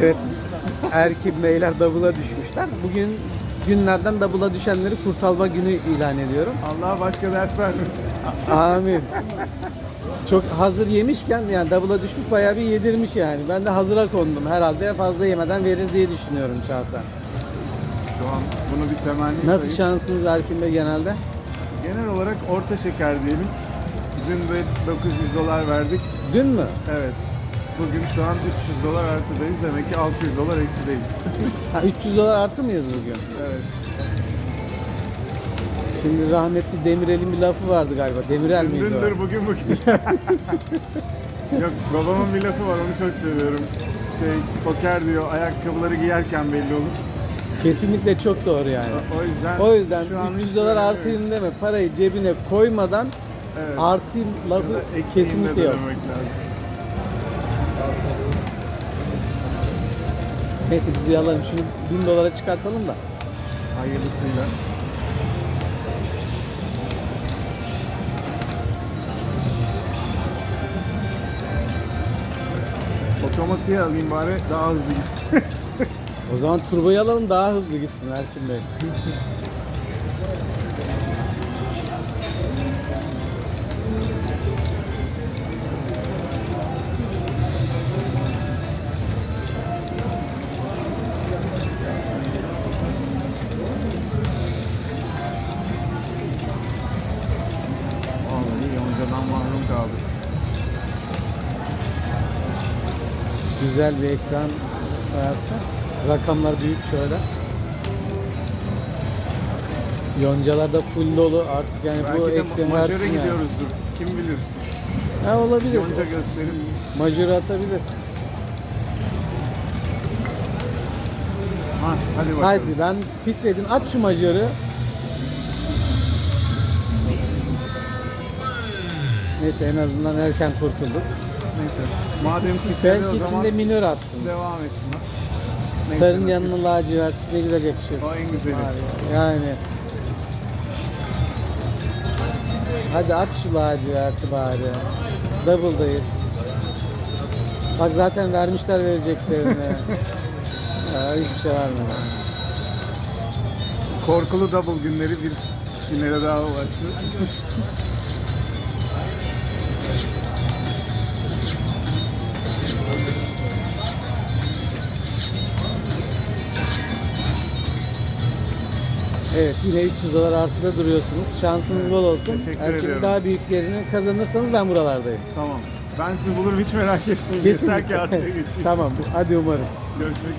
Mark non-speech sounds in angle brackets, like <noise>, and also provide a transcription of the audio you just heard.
Evet. Erkin beyler double'a düşmüşler. Bugün günlerden double'a düşenleri kurtarma günü ilan ediyorum. Allah başka dert vermesin. Amin. Çok hazır yemişken yani double'a düşmüş bayağı bir yedirmiş yani. Ben de hazıra kondum. Herhalde fazla yemeden veririz diye düşünüyorum şahsen. Şu an bunu bir temenni Nasıl sayıp- şansınız Erkin Bey genelde? Genel olarak orta şeker diyelim. Dün de 900 dolar verdik. Dün mü? Evet. Bugün şu an 300 dolar artıdayız. Demek ki 600 dolar eksideyiz. <laughs> Ha, 300 dolar artı mıyız bugün? evet. Şimdi rahmetli Demirel'in bir lafı vardı galiba. Demirel miydi Dündür o? bugün bugün. <laughs> Yok babamın bir lafı var onu çok seviyorum. Şey poker diyor ayakkabıları giyerken belli olur. Kesinlikle çok doğru yani. O, yüzden O yüzden şu an 300 hiç dolar böyle- artıyım deme. Parayı cebine koymadan Evet. artıyım lafı Ya da eksiğini de kesinlikle yok. denemek lazım. Neyse biz bir alalım. Şunu 1000 dolara çıkartalım da. Hayırlısıyla. Otomatiğe alayım bari daha hızlı gitsin. <laughs> O zaman turboyu alalım daha hızlı gitsin Erkin Bey. <laughs> Güzel bir ekran koyarsa. Rakamlar büyük şöyle. Yoncalar da full dolu artık yani bu Belki de ekranı majöre versin yani. gidiyoruzdur. Kim bilir. Ha olabilir. Yonca gösterip Majörü atabilir. ha hadi bakalım. Haydi ben titredin aç şu majörü. Neyse en azından erken kurtulduk. Neyse. Madem Belki o zaman içinde minör atsın. devam etsin. ha. Neyse, Sarın nasip. yanına lacivert ne güzel yakışır. O en güzeli. Abi, Yani. Hadi aç şu laciverti bari. Double'dayız. Bak zaten vermişler vereceklerini. <laughs> ya, hiçbir şey vermedi. Korkulu double günleri bir finale daha ulaştı. Evet yine 300 dolar artıda duruyorsunuz. Şansınız bol olsun. Teşekkür Erkeğin ediyorum. daha büyüklerini kazanırsanız ben buralardayım. Tamam. Ben sizi bulurum hiç merak etmeyin. Kesinlikle. Yeter ki artıya <laughs> geçeyim. tamam hadi umarım. Görüşmek